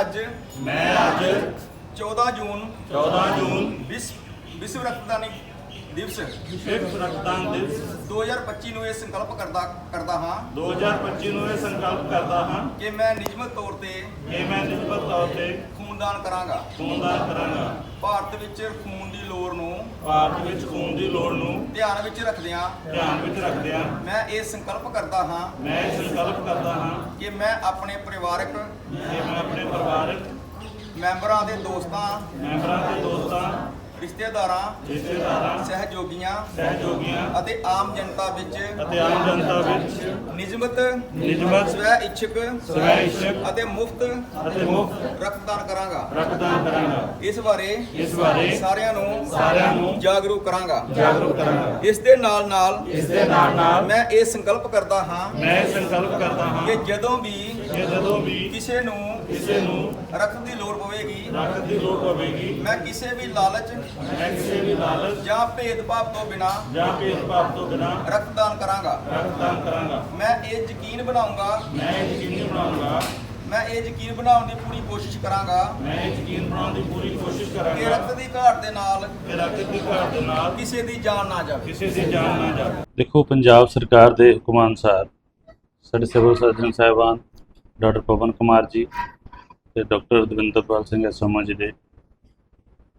ਅੱਜ ਮੈਂ ਅੱਜ 14 ਜੂਨ 14 ਜੂਨ ਵਿਸ਼ਵ ਵਿਸ਼ਵ ਰਕਤਦਾਨੀ ਦਿਵਸ। ਵਿਸ਼ਵ ਰਕਤਦਾਨ ਦਿਵਸ। 2025 ਨੂੰ ਇਹ ਸੰਕਲਪ ਕਰਦਾ ਕਰਦਾ ਹਾਂ। 2025 ਨੂੰ ਇਹ ਸੰਕਲਪ ਕਰਦਾ ਹਾਂ। ਕਿ ਮੈਂ ਨਿਯਮਿਤ ਤੌਰ ਤੇ ਕਿ ਮੈਂ ਨਿਸ਼ਚਿਤ ਤੌਰ ਤੇ ਖੂਨਦਾਨ ਕਰਾਂਗਾ। ਖੂਨਦਾਨ ਕਰਾਂਗਾ। ਭਾਰਤ ਵਿੱਚ ਖੂਨ ਦੀ ਲੋੜ ਨੂੰ ਭਾਰਤ ਵਿੱਚ ਖੂਨ ਦੀ ਲੋੜ ਨੂੰ ਧਿਆਨ ਵਿੱਚ ਰੱਖਦਿਆਂ ਧਿਆਨ ਵਿੱਚ ਰੱਖਦਿਆਂ ਮੈਂ ਇਹ ਸੰਕਲਪ ਕਰਦਾ ਹਾਂ ਮੈਂ ਇਹ ਸੰਕਲਪ ਕਰਦਾ ਹਾਂ ਕਿ ਮੈਂ ਆਪਣੇ ਪਰਿਵਾਰਕ ਕਿ ਮੈਂ ਆਪਣੇ ਪਰਿਵਾਰਕ ਮੈਂਬਰਾਂ ਦੇ ਦੋਸਤਾਂ ਮੈਂਬਰਾਂ ਤੇ ਦੋਸਤਾਂ ਰਿਸ਼ਤੇਦਾਰਾਂ ਰਿਸ਼ਤੇਦਾਰਾਂ ਸਹਿਯੋਗੀਆਂ ਸਹਿਯੋਗੀਆਂ ਅਤੇ ਆਮ ਜਨਤਾ ਵਿੱਚ ਅਤੇ ਆਮ ਜਨਤਾ ਵਿੱਚ ਨਿਯਮਿਤ ਨਿਯਮਤ ਸਵੈ ਇੱਛਕ ਸਵੈ ਇੱਛਕ ਅਤੇ ਮੁਫਤ ਅਤੇ ਮੁਫਤ ਰਕਤਦਾਨ ਕਰਾਂਗਾ। ਰਕਤਦਾਨ ਕਰਾਂਗਾ। ਇਸ ਬਾਰੇ ਇਸ ਬਾਰੇ ਸਾਰਿਆਂ ਨੂੰ ਸਾਰਿਆਂ ਨੂੰ ਜਾਗਰੂਕ ਕਰਾਂਗਾ। ਜਾਗਰੂਕ ਕਰਾਂਗਾ। ਇਸ ਦੇ ਨਾਲ ਨਾਲ ਇਸ ਦੇ ਨਾਲ ਨਾਲ ਮੈਂ ਇਹ ਸੰਕਲਪ ਕਰਦਾ ਹਾਂ ਮੈਂ ਸੰਕਲਪ ਕਰਦਾ ਹਾਂ ਕਿ ਜਦੋਂ ਵੀ ਕਿ ਜਦੋਂ ਵੀ ਕਿਸੇ ਨੂੰ ਕਿਸੇ ਨੂੰ ਰਕਤ ਦੀ ਲੋੜ ਪਵੇਗੀ ਰਕਤ ਦੀ ਲੋੜ ਪਵੇਗੀ ਮੈਂ ਕਿਸੇ ਵੀ ਲਾਲਚ ਮੈਂ ਕਿਸੇ ਵੀ ਲਾਲਚ ਜਾਂ ਭੇਦਭਾਵ ਤੋਂ ਬਿਨਾ ਜਾਂ ਭੇਦਭਾਵ ਤੋਂ ਬਿਨਾਂ ਰਕਤਦਾਨ ਕਰਾਂਗਾ। ਰਕਤਦਾਨ ਕਰਾਂਗਾ। ਮੈਂ ਇਹ ਯਕੀਨ ਬਣਾਉਂਗਾ ਮੈਂ ਇਹ ਯਕੀਨੀ ਬਣਾਉਂਗਾ। ਮੈਂ ਇਹ ਯਕੀਨ ਬਣਾਉਣ ਦੀ ਪੂਰੀ ਕੋਸ਼ਿਸ਼ ਕਰਾਂਗਾ ਮੈਂ ਇਹ ਯਕੀਨ ਬਣਾਉਣ ਦੀ ਪੂਰੀ ਕੋਸ਼ਿਸ਼ ਕਿ ਕਰਾਂਗਾ ਰਕਤ ਦੀ ਘਾਟ ਦੇ ਨਾਲ ਕਿ ਰਕਤ ਦੀ ਘਾਟ ਦੇ ਨਾਲ ਕਿਸੇ ਦੀ ਜਾਨ ਨਾ ਜਾਵੇ। ਕਿਸੇ ਦੀ ਜਾਨ ਨਾ ਜਾਵੇ। ਦੇਖੋ ਪੰਜਾਬ ਸਰਕਾਰ ਦੇ ਹੁਕਮਾਂ ਅਨੁਸਾਰ ਸਾਡੇ ਸਿਵਲ ਸਰਜਨ ਸਾਹਿਬਾਨ ਡਾਕਟਰ ਪਵਨ ਕੁਮਾਰ ਜੀ ਤੇ ਡਾਕਟਰ ਦਵਿੰਦਰਪਾਲ ਸਿੰਘ ਐਸਐਮਓ ਜੀ ਦੇ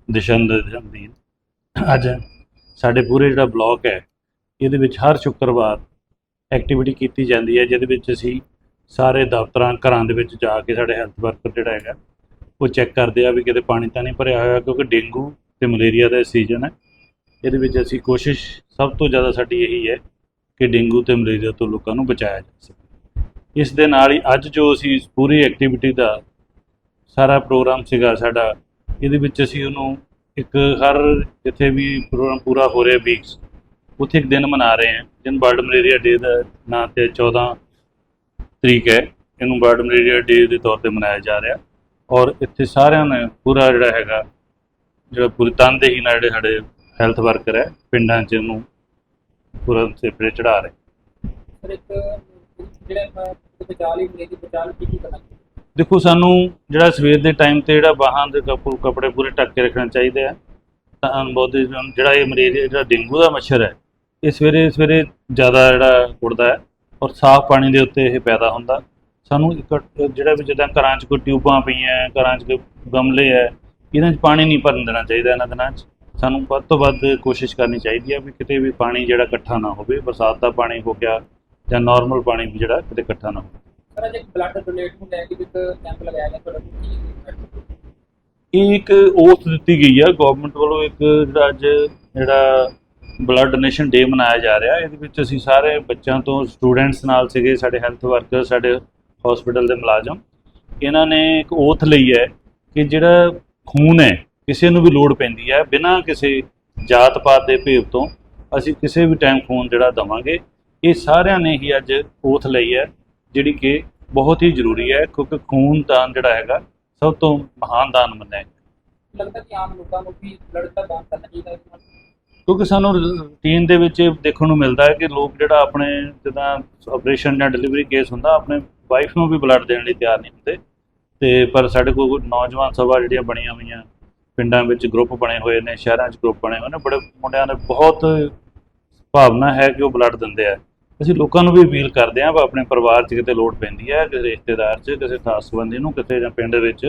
ਦਿਸ਼ਾ ਨਿਰਦੇਸ਼ਾਂ ਅੱਜ ਸਾਡੇ ਪੂਰੇ ਜਿਹੜਾ ਬਲਾਕ ਹੈ, ਇਹਦੇ ਵਿੱਚ ਹਰ ਸ਼ੁੱਕਰਵਾਰ ਐਕਟੀਵਿਟੀ ਕੀਤੀ ਜਾਂਦੀ ਹੈ, ਜਿਹਦੇ ਵਿੱਚ ਅਸੀਂ ਸਾਰੇ ਦਫ਼ਤਰਾਂ, ਘਰਾਂ ਦੇ ਵਿੱਚ ਜਾ ਕੇ ਸਾਡੇ ਹੈਲਥ ਵਰਕਰ ਜਿਹੜਾ ਹੈਗਾ, ਉਹ ਚੈੱਕ ਕਰਦੇ ਆ ਵੀ ਕਿਤੇ ਪਾਣੀ ਤਾਂ ਨਹੀਂ ਭਰਿਆ ਹੋਇਆ, ਕਿਉਂਕਿ ਡੇਂਗੂ ਤੇ ਮਲੇਰੀਆ ਦਾ ਸੀਜ਼ਨ ਹੈ। ਇਹਦੇ ਵਿੱਚ ਅਸੀਂ ਕੋਸ਼ਿਸ਼ ਸਭ ਤੋਂ ਜ਼ਿਆਦਾ ਸਾਡੀ ਇਹੀ ਹੈ ਕਿ ਡੇਂਗੂ ਤੇ ਮਲੇਰੀਆ ਤੋਂ ਲੋਕਾਂ ਨੂੰ ਬਚਾਇਆ ਜਾ ਸਕੇ। ਇਸ ਦੇ ਨਾਲ ਹੀ ਅੱਜ ਜੋ ਅਸੀਂ ਪੂਰੀ ਐਕਟੀਵਿਟੀ ਦਾ ਸਾਰਾ ਪ੍ਰੋਗਰਾਮ ਸੀਗਾ ਸਾਡਾ, ਇਹਦੇ ਵਿੱਚ ਅਸੀਂ ਉਹਨੂੰ ਇੱਕ ਹਰ ਜਿੱਥੇ ਵੀ ਪ੍ਰੋਗਰਾਮ ਪੂਰਾ ਹੋ ਰਿਹਾ ਵੀਕਸ ਉੱਥੇ ਇੱਕ ਦਿਨ ਮਨਾ ਰਹੇ ਹਾਂ। ਜਿਨ ਵਰਲਡ ਮਲੇਰੀਆ ਡੇ ਦਾ ਨਾਂ ਤੇ 14 ਤਰੀਕ ਹੈ, ਇਹਨੂੰ ਵਰਲਡ ਮਲੇਰੀਆ ਡੇ ਦੇ ਤੌਰ ਤੇ ਮਨਾਇਆ ਜਾ ਰਿਹਾ। ਔਰ ਇੱਥੇ ਸਾਰਿਆਂ ਨੇ ਪੂਰਾ ਜਿਹੜਾ ਹੈਗਾ, ਜਿਹੜਾ ਪੂਰੀ ਤਨਦੇਹੀ ਨਾਲ ਜਿਹੜੇ ਸਾਡੇ ਹੈਲਥ ਵਰਕਰ ਹੈ, ਪਿੰਡਾਂ 'ਚ ਇਹਨੂੰ ਪੂਰਾ ਸਿਪਰੇ ਚੜਾ ਰਹੇ। ਸਰ, ਇੱਕ ਦੇਖੋ, ਸਾਨੂੰ ਜਿਹੜਾ ਸਵੇਰ ਦੇ ਟਾਈਮ ਤੇ ਜਿਹੜਾ ਬਾਹਾਂ ਦੇ ਕੱਪ- ਕੱਪੜੇ ਪੂਰੇ ਢੱਕ ਕੇ ਰੱਖਣਾ ਚਾਹੀਦਾ ਹੈ ਤਾਂ ਅਨਬੋਧ ਜਿਹੜਾ ਇਹ ਮਲੇਰੀਆ ਜਿਹੜਾ ਡੇਂਗੂ ਦਾ ਮੱਛਰ ਹੈ, ਇਹ ਸਵੇਰੇ ਸਵੇਰੇ ਜ਼ਿਆਦਾ ਜਿਹੜਾ ਉੱਡਦਾ ਹੈ ਔਰ ਸਾਫ਼ ਪਾਣੀ ਦੇ ਉੱਤੇ ਇਹ ਪੈਦਾ ਹੁੰਦਾ। ਸਾਨੂੰ ਇੱਕ ਜਿਹੜਾ ਵੀ ਜਿੱਦਾਂ ਘਰਾਂ 'ਚ ਕੋਈ ਟਿਊਬਾਂ ਪਈਆਂ, ਘਰਾਂ 'ਚ ਕੋਈ ਗਮਲੇ ਹੈ, ਇਹਨਾਂ 'ਚ ਪਾਣੀ ਨਹੀਂ ਭਰਨ ਦੇਣਾ ਚਾਹੀਦਾ ਇਹਨਾਂ ਦਿਨਾਂ 'ਚ। ਸਾਨੂੰ ਵੱਧ ਤੋਂ ਵੱਧ ਕੋਸ਼ਿਸ਼ ਕਰਨੀ ਚਾਹੀਦੀ ਹੈ ਵੀ ਕਿਤੇ ਵੀ ਪਾਣੀ ਜਿਹੜਾ ਇਕੱਠਾ ਨਾ ਹੋਵੇ, ਬਰਸਾਤ ਦਾ ਪਾਣੀ ਹੋ ਗਿਆ ਜਾਂ ਨਾਰਮਲ ਪਾਣੀ ਵੀ ਜਿਹੜਾ ਕਿਤੇ ਇਕੱਠਾ ਨਾ ਹੋਵੇ। ਸਰ ਅੱਜ ਇੱਕ ਬਲੱਡ ਡੋਨੇਟ ਨੂੰ ਲੈ ਕੇ ਇੱਕ ਕੈਂਪ ਲਗਾਇਆ ਗਿਆ ਤੁਹਾਡਾ ਕੀ ਇਹ ਇੱਕ oath ਦਿੱਤੀ ਗਈ ਆ ਗਵਰਨਮੈਂਟ ਵੱਲੋਂ ਇੱਕ ਜਿਹੜਾ ਅੱਜ ਜਿਹੜਾ ਬਲੱਡ ਡੋਨੇਸ਼ਨ ਡੇ ਮਨਾਇਆ ਜਾ ਰਿਹਾ। ਇਹਦੇ ਵਿੱਚ ਅਸੀਂ ਸਾਰੇ ਬੱਚਿਆਂ ਤੋਂ ਸਟੂਡੈਂਟਸ ਨਾਲ ਸੀਗੇ ਸਾਡੇ ਹੈਲਥ ਵਰਕਰ ਸਾਡੇ ਹਸਪੀਟਲ ਦੇ ਮੁਲਾਜ਼ਮ। ਇਹਨਾਂ ਨੇ ਇੱਕ oath ਲਈ ਹੈ ਕਿ ਜਿਹੜਾ ਖੂਨ ਹੈ ਕਿਸੇ ਨੂੰ ਵੀ ਲੋੜ ਪੈਂਦੀ ਹੈ। ਬਿਨਾਂ ਕਿਸੇ ਜਾਤ ਪਾਤ ਦੇ ਭੇਵ ਤੋਂ ਅਸੀਂ ਕਿਸੇ ਵੀ ਟਾਈਮ ਖੂਨ ਜਿਹੜਾ ਦਵਾਂਗੇ। ਇਹ ਸਾਰਿਆਂ ਨੇ ਹੀ ਅੱਜ oath ਲਈ ਹੈ ਜਿਹੜੀ ਕਿ ਬਹੁਤ ਹੀ ਜ਼ਰੂਰੀ ਹੈ ਕਿਉਂਕਿ ਖੂਨ ਦਾਨ ਜਿਹੜਾ ਹੈਗਾ ਸਭ ਤੋਂ ਮਹਾਨ ਦਾਨ ਮੰਨਿਆ ਲੱਗਦਾ ਕਿ ਆਮ ਲੋਕਾਂ ਨੂੰ ਵੀ ਬਲੱਡ ਦਾ ਦਾਨ ਕਰਨਾ ਚਾਹੀਦਾ ਹੈ ਕਿਉਂਕਿ ਸਾਨੂੰ ਰੂਟੀਨ ਦੇ ਵਿੱਚ ਦੇਖਣ ਨੂੰ ਮਿਲਦਾ ਹੈ ਕਿ ਲੋਕ ਜਿਹੜਾ ਆਪਣੇ ਜਿੱਦਾਂ ਆਪਰੇਸ਼ਨ ਜਾਂ ਡਿਲੀਵਰੀ ਕੇਸ ਹੁੰਦਾ ਆਪਣੇ ਵਾਈਫ ਨੂੰ ਵੀ ਬਲੱਡ ਦੇਣ ਲਈ ਤਿਆਰ ਨਹੀਂ ਹੁੰਦੇ। ਤੇ ਪਰ ਸਾਡੇ ਕੋਲ ਨੌਜਵਾਨ ਸਭਾ ਜਿਹੜੀਆਂ ਬਣੀਆਂ ਹੋਈਆਂ ਪਿੰਡਾਂ ਵਿੱਚ ਗਰੁੱਪ ਬਣੇ ਹੋਏ ਨੇ ਸ਼ਹਿਰਾਂ 'ਚ ਗਰੁੱਪ ਬਣੇ ਹੋਏ ਨੇ ਬੜੇ ਮੁੰਡਿਆਂ ਨੇ ਬਹੁਤ ਭਾਵਨਾ ਹੈ ਕਿ ਉਹ ਬਲੱਡ ਦਿੰਦੇ ਆ। ਅਸੀਂ ਲੋਕਾਂ ਨੂੰ ਵੀ ਅਪੀਲ ਕਰਦੇ ਹਾਂ ਵੀ ਆਪਣੇ ਪਰਿਵਾਰ 'ਚ ਕਿਤੇ ਲੋੜ ਪੈਂਦੀ ਹੈ, ਕਿਸੇ ਰਿਸ਼ਤੇਦਾਰ 'ਚ, ਕਿਸੇ ਖਾਸ ਸੰਬੰਧੀ ਨੂੰ ਕਿਤੇ ਜਾਂ ਪਿੰਡ ਵਿੱਚ,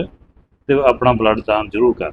ਤੇ ਆਪਣਾ ਬਲੱਡ ਦਾਨ ਜ਼ਰੂਰ ਕਰ